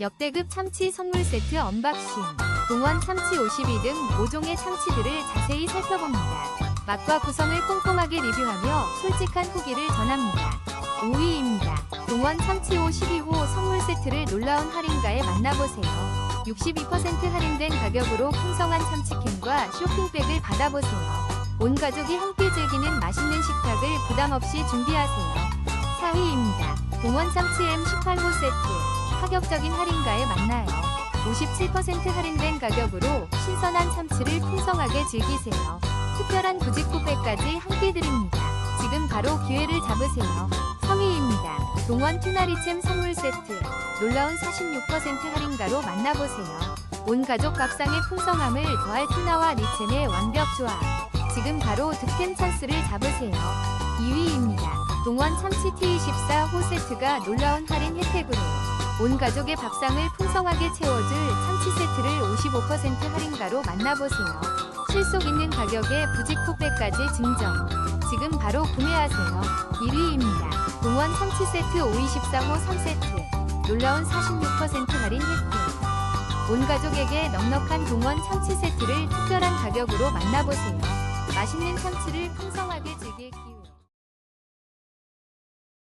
역대급 참치 선물 세트 언박싱. 동원 참치 52등 5종의 참치들을 자세히 살펴봅니다. 맛과 구성을 꼼꼼하게 리뷰하며 솔직한 후기를 전합니다. 5위입니다. 동원 참치 52호 선물 세트를 놀라운 할인가에 만나보세요. 62% 할인된 가격으로 풍성한 참치캔과 쇼핑백을 받아보세요. 온 가족이 함께 즐기는 맛있는 식탁을 부담 없이 준비하세요. 4위입니다. 동원 참치 M18호 세트. 파격적인 할인가에 만나요. 57% 할인된 가격으로 신선한 참치를 풍성하게 즐기세요. 특별한 구직구백까지 함께 드립니다. 지금 바로 기회를 잡으세요. 3위입니다. 동원 투나리챔 선물 세트. 놀라운 46% 할인가로 만나보세요. 온 가족 밥상의 풍성함을 더할 투나와 리챔의 완벽 조합. 지금 바로 득템 찬스를 잡으세요. 2위입니다. 동원 참치 T24 호 세트가 놀라운 할인 혜택으로 온 가족의 밥상을 풍성하게 채워줄 참치 세트를 55% 할인가로 만나보세요. 실속 있는 가격에 부직포백까지 증정. 지금 바로 구매하세요. 1위입니다. 동원 참치 세트 524호 3세트. 놀라운 46% 할인 혜택. 온 가족에게 넉넉한 동원 참치 세트를 특별한 가격으로 만나보세요. 맛있는 참치를 풍성하게 즐길 기회.